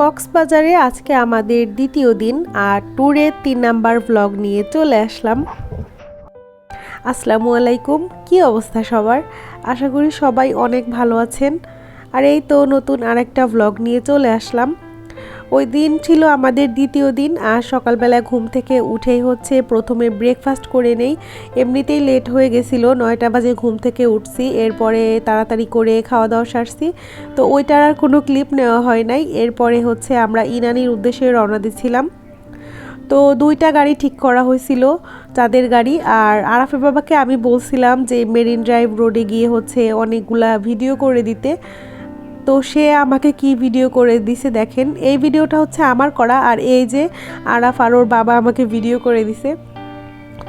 কক্সবাজারে আজকে আমাদের দ্বিতীয় দিন আর ট্যুরের তিন নাম্বার ব্লগ নিয়ে চলে আসলাম। আসসালামু আলাইকুম, কি অবস্থা সবার? আশা করি সবাই অনেক ভালো আছেন। আর এই তো নতুন আরেকটা ব্লগ নিয়ে চলে আসলাম। ওই দিন ছিল আমাদের দ্বিতীয় দিন আর সকালবেলা ঘুম থেকে উঠেই হচ্ছে প্রথমে ব্রেকফাস্ট করে নেই। এমনিতেই লেট হয়ে গেছিল, নয়টা বাজে ঘুম থেকে উঠছি, এরপরে তাড়াতাড়ি করে খাওয়া দাওয়া সারছি। তো ওইটার আর কোনো ক্লিপ নেওয়া হয় নাই, এরপরে হচ্ছে আমরা ইনানির উদ্দেশ্যে রওনা দিচ্ছিলাম। তো দুইটা গাড়ি ঠিক করা হয়েছিল চাঁদের গাড়ি, আর আরাফে বাবাকে আমি বলছিলাম যে মেরিন ড্রাইভ রোডে গিয়ে হচ্ছে অনেকগুলা ভিডিও করে দিতে। তো সে আমাকে কি ভিডিও করে দিছে দেখেন। এই ভিডিওটা হচ্ছে আমার করা আর এই যে আরাফ আর ওর বাবা আমাকে ভিডিও করে দিছে।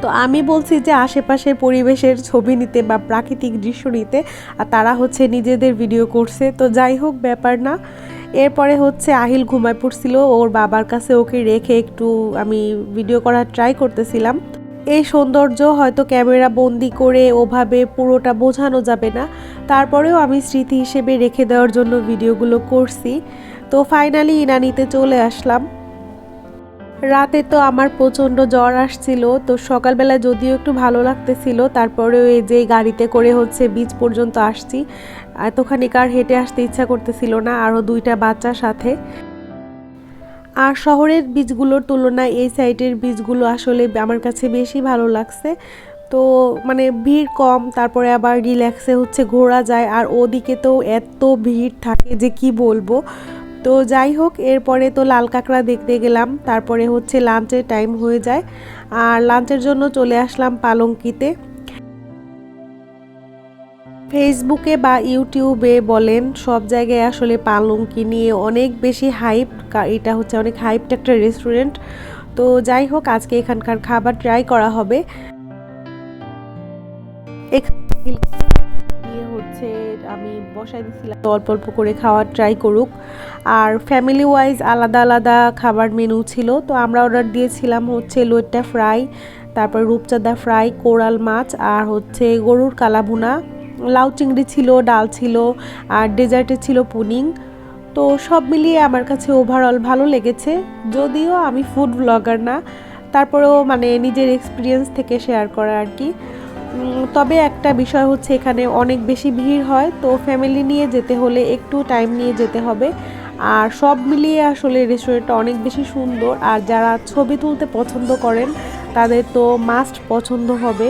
তো আমি বলছি যে আশেপাশের পরিবেশের ছবি নিতে বা প্রাকৃতিক দৃশ্য নিতে আর তারা হচ্ছে নিজেদের ভিডিও করছে। তো যাই হোক, ব্যাপার না। এরপরে হচ্ছে আহিল ঘুমায় পড়ছিল। ওর বাবার কাছে ওকে রেখে একটু আমি ভিডিও করার ট্রাই করতেছিলাম। এই সৌন্দর্য হয়তো ক্যামেরা বন্দি করে ওভাবে পুরোটা বোঝানো যাবে না। তারপরেও আমি স্মৃতি হিসেবে রেখে দেওয়ার জন্য ভিডিওগুলো করছি। তো ফাইনালি ইনানিতে চলে আসলাম। রাতে তো আমার প্রচণ্ড জ্বর আসছিল, তো সকালবেলা যদিও একটু ভালো লাগতেছিল, তারপরেও এই যে গাড়িতে করে হচ্ছে বিচ পর্যন্ত আসছি। এতখানি কার হেঁটে আসতে ইচ্ছা করতেছিল না আরও দুইটা বাচ্চার সাথে। আর শহরের বীজগুলোর তুলনায় এই সাইডের বীজগুলো আসলে আমার কাছে বেশি ভালো লাগছে। তো মানে ভিড় কম, তারপরে আবার রিল্যাক্সে হচ্ছে ঘোরা যায়, আর ওদিকে তো এত ভিড় থাকে যে কি বলব। তো যাই হোক, এরপরে তো লাল কাঁকড়া দেখতে গেলাম, তারপরে হচ্ছে লাঞ্চের টাইম হয়ে যায়। আর লাঞ্চের জন্য চলে আসলাম পালঙ্কিতে। ফেসবুকে বা ইউটিউবে বলেন, সব জায়গায় আসলে পালঙ্কি নিয়ে অনেক বেশি হাইপ এটা হচ্ছে অনেক হাইপড একটা রেস্টুরেন্ট তো যাই হোক, আজকে এখানকার খাবার ট্রাই করা হবে। হচ্ছে আমি বসাই দিছিলাম। অল্প অল্প করে খাওয়ার ট্রাই করুক। আর ফ্যামিলি ওয়াইজ আলাদা আলাদা খাবার মেনু ছিল। তো আমরা অর্ডার দিয়েছিলাম হচ্ছে লোয়েটটা ফ্রাই তারপর রূপচাঁদা ফ্রাই কোরাল মাছ, আর হচ্ছে গরুর কালাভুনা। লাউ চিংড়ি ছিল, ডাল ছিল, আর ডেজার্টে ছিল পুনিং। তো সব মিলিয়ে আমার কাছে ওভারঅল ভালো লেগেছে। যদিও আমি ফুড ব্লগার না, তারপরেও মানে নিজের এক্সপিরিয়েন্স থেকে শেয়ার করা আর কি। তবে একটা বিষয় হচ্ছে এখানে অনেক বেশি ভিড় হয়, তো ফ্যামিলি নিয়ে যেতে হলে একটু টাইম নিয়ে যেতে হবে। আর সব মিলিয়ে আসলে রেস্টুরেন্টটা অনেক বেশি সুন্দর, আর যারা ছবি তুলতে পছন্দ করেন, তাদের তো মাস্ট পছন্দ হবে।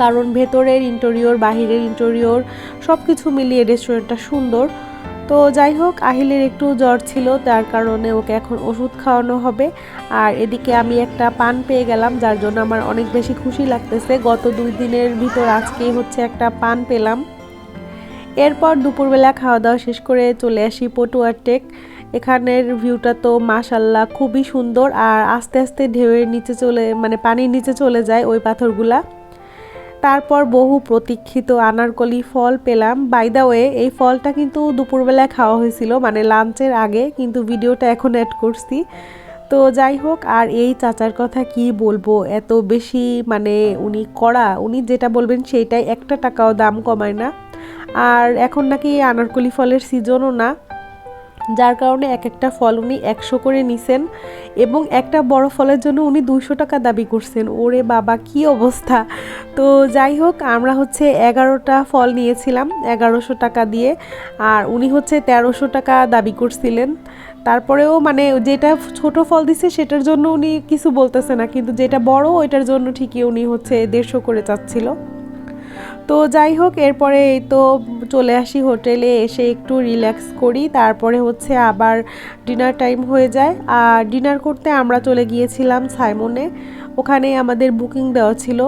কারণ ভেতরের ইন্টেরিয়র বাহিরের ইন্টেরিয়র সব কিছু মিলিয়ে রেস্টুরেন্টটা সুন্দর। তো যাই হোক, আহিলের একটু জ্বর ছিল, তার কারণে ওকে এখন ওষুধ খাওয়ানো হবে। আর এদিকে আমি একটা পান পেয়ে গেলাম, যার জন্য আমার অনেক বেশি খুশি লাগতেছে। গত দুই দিনের ভিতর আজকেই হচ্ছে একটা পান পেলাম। এরপর দুপুরবেলা খাওয়া দাওয়া শেষ করে চলে আসি পটুয়ার টেক এখানের ভিউটা তো মাশাল্লাহ খুবই সুন্দর, আর আস্তে আস্তে ঢেউয়ের নিচে চলে মানে পানির নিচে চলে যায় ওই পাথরগুলা। তারপর বহু প্রতীক্ষিত আনারকলি ফল পেলাম। বাই ওয়ে এই ফলটা কিন্তু দুপুরবেলায় খাওয়া হয়েছিল মানে লাঞ্চের আগে, কিন্তু ভিডিওটা এখন অ্যাড করছি। তো যাই হোক, আর এই চাচার কথা কি বলব? এত বেশি মানে উনি করা উনি যেটা বলবেন সেইটাই। একটা টাকাও দাম কমায় না। আর এখন নাকি আনারকলি ফলের সিজনও না। যার কারণে এক একটা ফল উনি একশো করে নিছেন এবং একটা বড় ফলের জন্য উনি দুইশো টাকা দাবি করছেন। ওরে বাবা, কি অবস্থা! তো যাই হোক, আমরা হচ্ছে এগারোটা ফল নিয়েছিলাম, এগারোশো টাকা দিয়ে, আর উনি হচ্ছে তেরোশো টাকা দাবি করছিলেন। তারপরেও মানে যেটা ছোট ফল দিছে সেটার জন্য উনি কিছু বলতেছে না, কিন্তু যেটা বড় ওইটার জন্য ঠিকই উনি হচ্ছে দেড়শো করে চাচ্ছিল। তো যাই হোক, এরপরে এই তো চলে আসি হোটেলে, এসে একটু রিল্যাক্স করি। তারপরে হচ্ছে আবার ডিনার টাইম হয়ে যায়। আর ডিনার করতে আমরা চলে গিয়েছিলাম সাইমনে। ওখানে আমাদের বুকিং দেওয়া ছিল।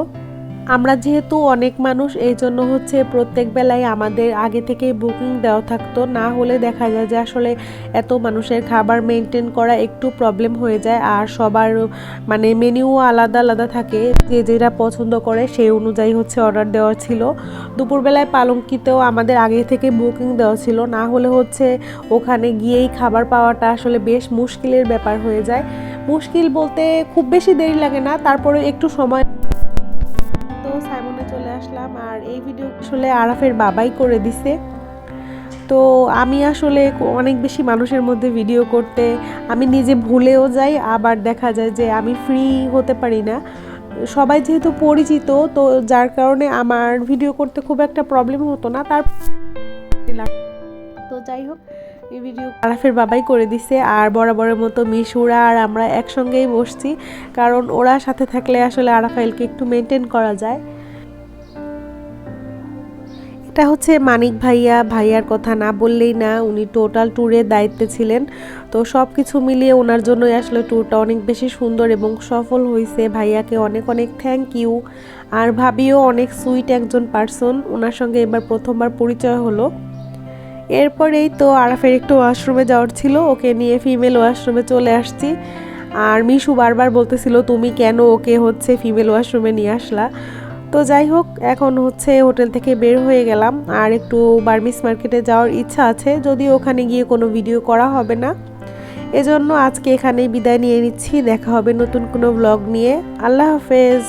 আমরা যেহেতু অনেক মানুষ, এই জন্য হচ্ছে প্রত্যেক বেলায় আমাদের আগে থেকেই বুকিং দেওয়া থাকতো। না হলে দেখা যায় যে আসলে এত মানুষের খাবার মেনটেন করা একটু প্রবলেম হয়ে যায় আর সবার মানে মেনিও আলাদা আলাদা থাকে। যে যেটা পছন্দ করে সেই অনুযায়ী হচ্ছে অর্ডার দেওয়া ছিল। দুপুরবেলায় পালঙ্কিতেও আমাদের আগে থেকে বুকিং দেওয়া ছিল। না হলে হচ্ছে ওখানে গিয়েই খাবার পাওয়াটা আসলে বেশ মুশকিলের ব্যাপার হয়ে যায়। মুশকিল বলতে খুব বেশি দেরি লাগে না। তারপরে একটু সময় আসলে আরাফের বাবাই করে দিছে। তো আমি আসলে অনেক বেশি মানুষের মধ্যে ভিডিও করতে, আমি নিজে ভুলেও যাই, আবার দেখা যায় যে আমি ফ্রি হতে পারি না। সবাই যেহেতু পরিচিত, তো যার কারণে আমার ভিডিও করতে খুব একটা প্রবলেম হতো না। তার তো যাই হোক, এই ভিডিও আরাফের বাবাই করে দিছে, আর বরাবরের মতো মিশুরা আর আমরা একসঙ্গেই বসছি। কারণ ওরা সাথে থাকলে আসলে আরাফাইলকে একটু মেনটেন করা যায়। এটা হচ্ছে মানিক ভাইয়া, ভাইয়ার কথা না বললেই না, উনি টোটাল ট্যুরের দায়িত্বে ছিলেন। তো সব কিছু মিলিয়ে ওনার জন্যই আসলে ট্যুরটা অনেক বেশি সুন্দর এবং সফল হয়েছে। ভাইয়াকে অনেক অনেক থ্যাংক ইউ আর ভাবিও অনেক সুইট একজন পার্সন ওনার সঙ্গে এবার প্রথমবার পরিচয় হলো। এরপরেই তো আরাফের একটু ওয়াশরুমে যাওয়ার ছিল, ওকে নিয়ে ফিমেল ওয়াশরুমে চলে আসছি। আর মিশু বারবার বলতেছিল, তুমি কেন ওকে হচ্ছে ফিমেল ওয়াশরুমে নিয়ে আসলা? তো যাই হোক, এখন হচ্ছে হোটেল থেকে বের হয়ে গেলাম। আর একটু বার্মিস মার্কেটে যাওয়ার ইচ্ছা আছে যদি ওখানে গিয়ে কোনো ভিডিও করা হবে না। এজন্য আজকে এখানেই বিদায় নিয়ে নিচ্ছি। দেখা হবে নতুন কোনো ব্লগ নিয়ে। আল্লাহ হাফেজ।